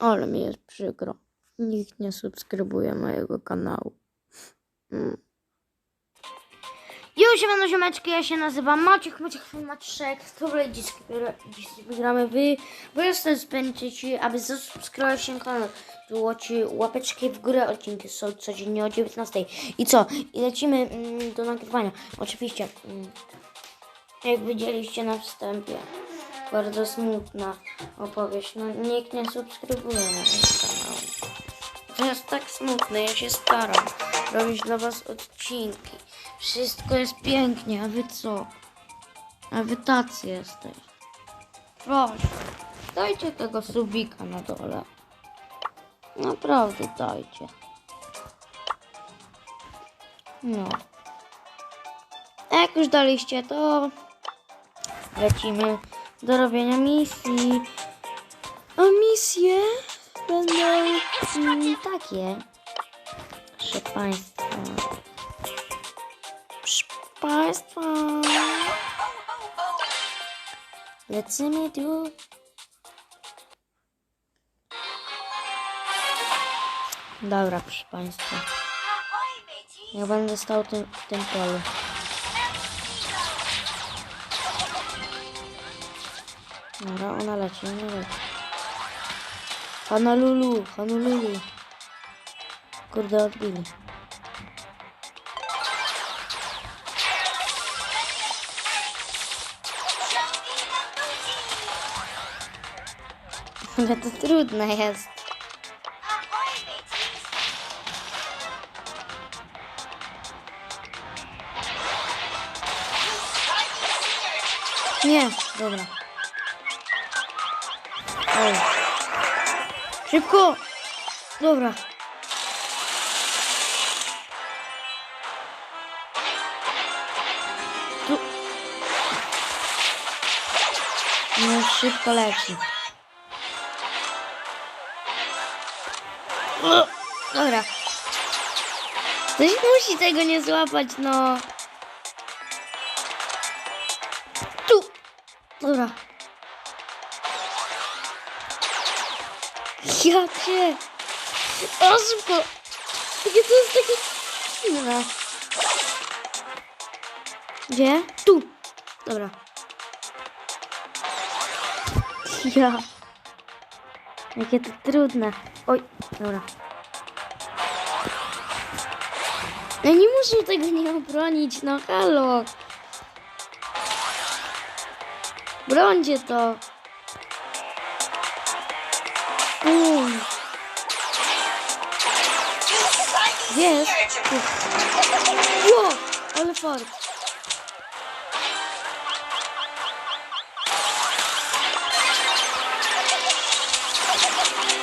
Ale mi jest przykro. Nikt nie subskrybuje mojego kanału. Mm. Już siemano ziomeczki, ja się nazywam Maciek, Maciek Maciek. Dobra, dzisiaj, dzisiaj wygramy wy. Bo jestem spędzić, aby zasubskrybować się kanał. Złoci łapeczki w górę, odcinki są codziennie o 19. I co? I lecimy mm, do nagrywania. Oczywiście, mm, jak widzieliście na wstępie, bardzo smutna opowieść. No nikt nie subskrybuje mojego kanału. To jest tak smutne, ja się staram robić dla was odcinki. Wszystko jest pięknie, a wy co? A wy tacy jesteś. Proszę, dajcie tego subika na dole. Naprawdę dajcie. No. A jak już daliście, to lecimy do robienia misji. A misje będą mm, takie. Proszę Państwa. Proszę Państwa. Lecimy tu. Dobra, proszę Państwa. Ja będę stał tym, w tym polu. Dobra, ona leci, ona leci. Honolulu, Honolulu. Kurde, odbili. Ale to trudne jest. Nie, dobra. Szybko! Dobra. Tu. No szybko leci. O, Dobra. Ktoś musi tego nie złapać, no. Tu. Dobra. Ja cię. O, szybko. Jakie to jest takie dziwne. Gdzie? Tu. Dobra. Ja. Jakie to trudne. Oj, dobra. Ja nie muszę tego nie obronić, no halo. Brońcie to. Bum. Jest. Ło, ale fart.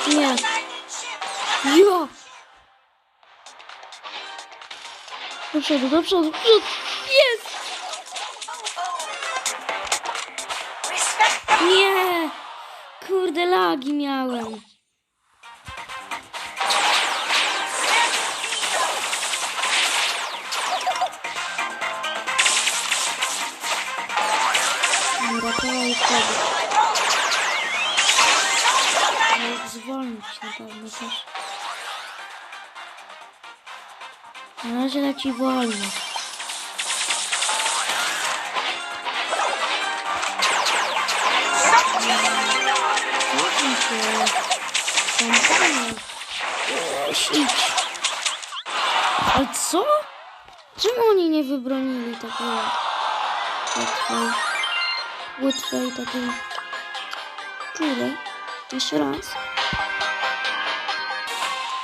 Nie. Jo. Do przodu. Jest. Nie. Kurde, lagi miałem. Dobra, to ja już zwolnić na pewno też. Na razie leci wolno. Idź. Ale co? Czemu oni nie wybronili takiego łatwej, łatwej takiej Kurde, jeszcze raz.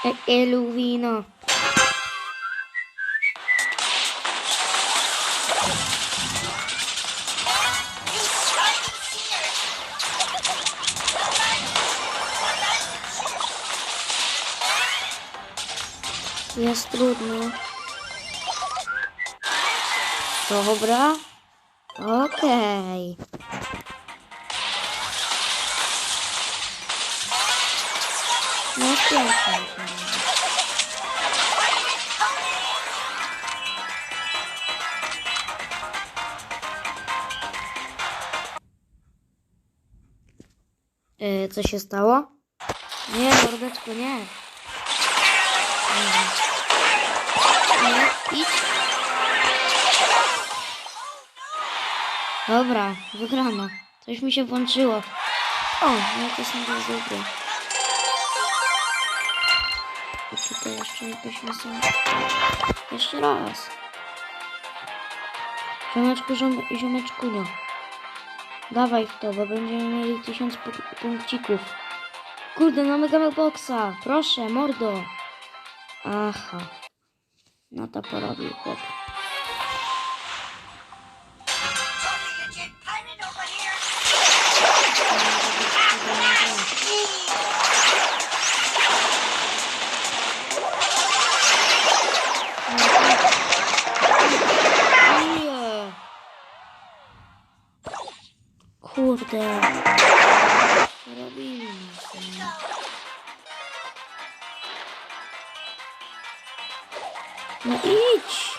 E Jest trudno. Dobra. Okej. No pięknie. E, co się stało? Nie, mordeczko, nie. Nie, Dobra, wygrano. Coś mi się włączyło. O, no to są bardzo dobre. Tutaj jeszcze jakoś są. Jeszcze raz. Ziomeczku, ziom, ziomeczkunio. Dawaj w to, bo będziemy mieli tysiąc pu- punkcików. Kurde, no mamy boxa. Proszę, mordo. Aha. Not a problem. Kurde. Robimy. No idź.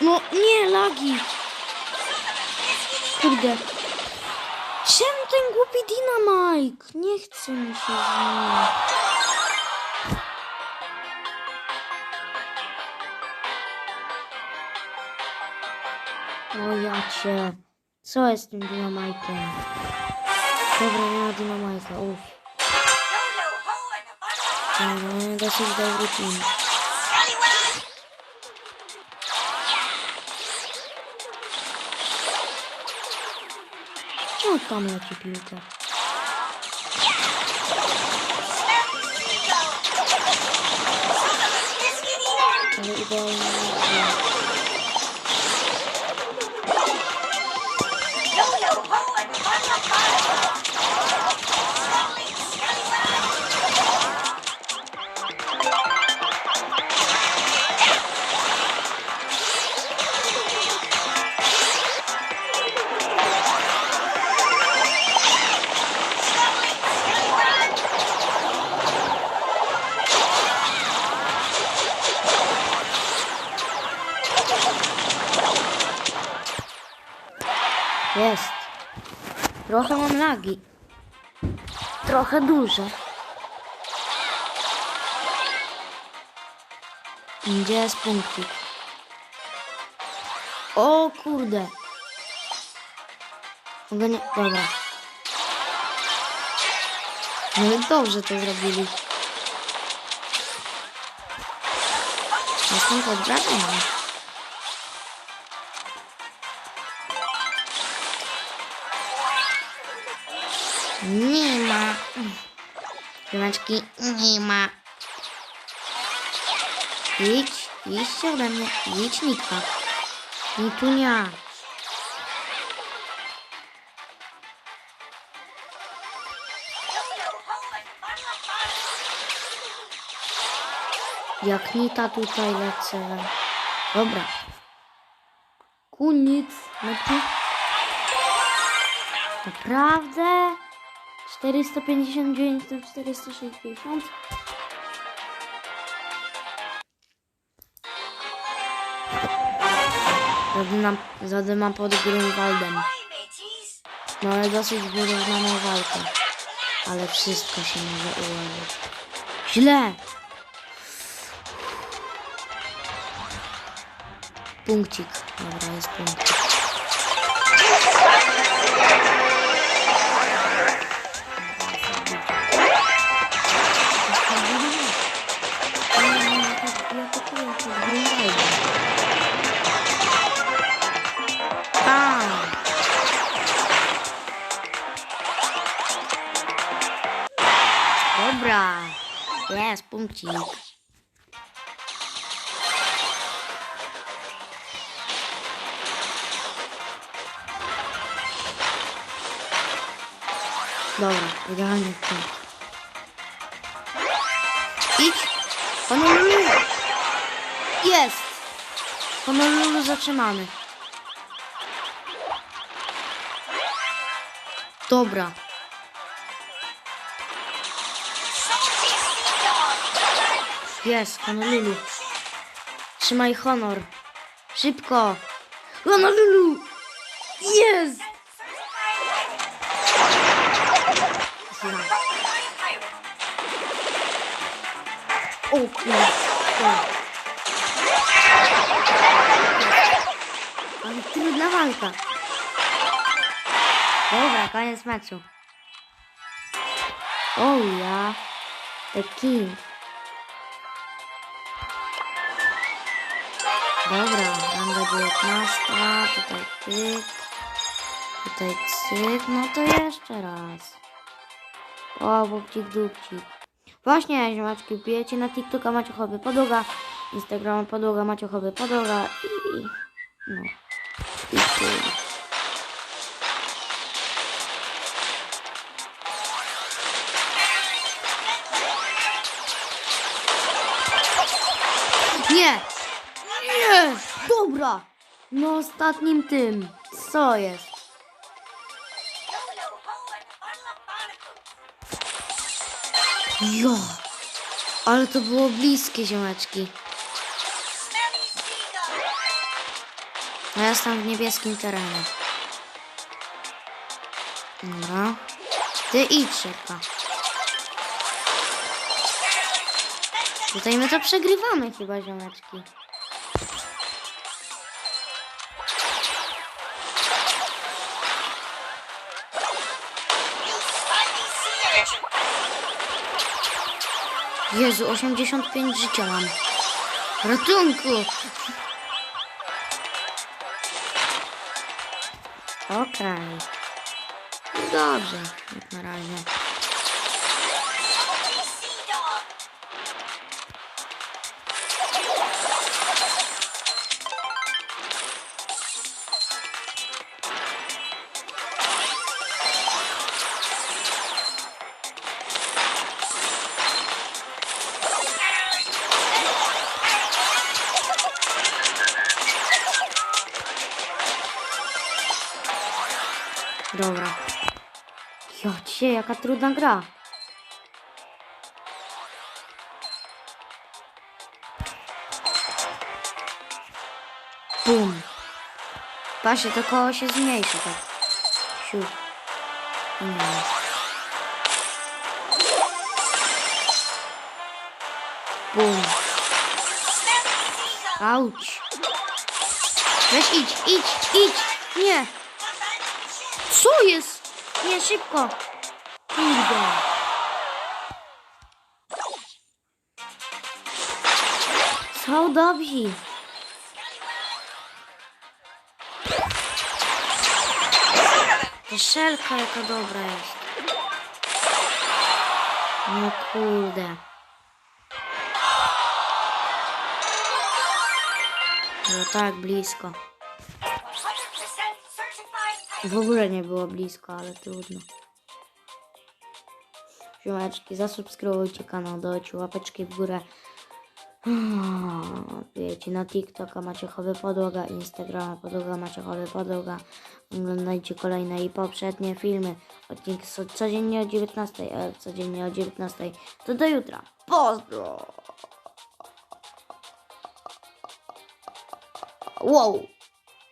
No nie, lagi. Kurde. Czemu ten głupi dynamite? Nie chce mi się z nim. O ja cię. Co jest z tym dynamajtem? Dobra, nie ma dynamajta, uff. Dobra, mamy dosyć dobry team. Czemu tam leci piłka? Ale idealnie Trochę mam lagi. Trochę duże. Gdzie jest punkcik? O kurde. Mogę nie... Dobra. No i dobrze to zrobili. Jestem pod wrażeniem. Nie ma. Piłeczki nie ma. Idź, idź ode mnie. Idź, Nitka. Nitunia. Jak Nita tutaj lecę. Dobra. Koniec. meczu. Naprawdę? 459 na 460? Zadymam, zadymam pod Grunwaldem. Mateys. Mamy dosyć wyrównaną walkę. Ale wszystko się może ułożyć. Źle! Punkcik. Dobra, jest punkcik. Dobra, idealny punkt. Idź. Honolulu. Jest. Honolulu zatrzymany. Dobra. Jest, Honolulu. Trzymaj honor. Szybko. Honolulu. Jest. Kurde. Ale trudna walka. Dobra, koniec meczu. O ja. The King. Dobra, ranga 19, tutaj tyk, tutaj cyk, no to jeszcze raz. O, bubcik, dupcik. Właśnie, ziomeczki, wbijecie na TikToka Maciochowy Podłoga, Instagrama Podłoga Maciochowy Podłoga i... no. I. Nie! Nie! Dobra! Na ostatnim tym. Co jest? Jo! Ale to było bliskie, ziomeczki. No ja jestem w niebieskim terenie. Dobra. Ty idź szybko. Tutaj my to przegrywamy chyba, ziomeczki. Jezu, 85 życia mam. Ratunku! Okej. No Dobrze, jak na razie. Dzisiaj jaka trudna gra. Bum. Patrzcie, to koło się zmniejszy tak. Siu. Nie. Bum. Auć. Weź idź, idź, idź. Nie. Co jest? Nie, szybko. Kurde. Są dobrzy. Szelka jaka dobra jest. No kurde. Było tak blisko. 100% certified W ogóle nie było blisko, ale trudno. Ziomeczki, zasubskrybujcie kanał, dajcie łapeczki w górę. Wiecie, na TikToka Maciechowy Podłoga, Instagrama Podłoga Maciechowy Podłoga. Oglądajcie kolejne i poprzednie filmy. Odcinki są codziennie o 19, a codziennie o 19. To do jutra. Pozdro! Wow!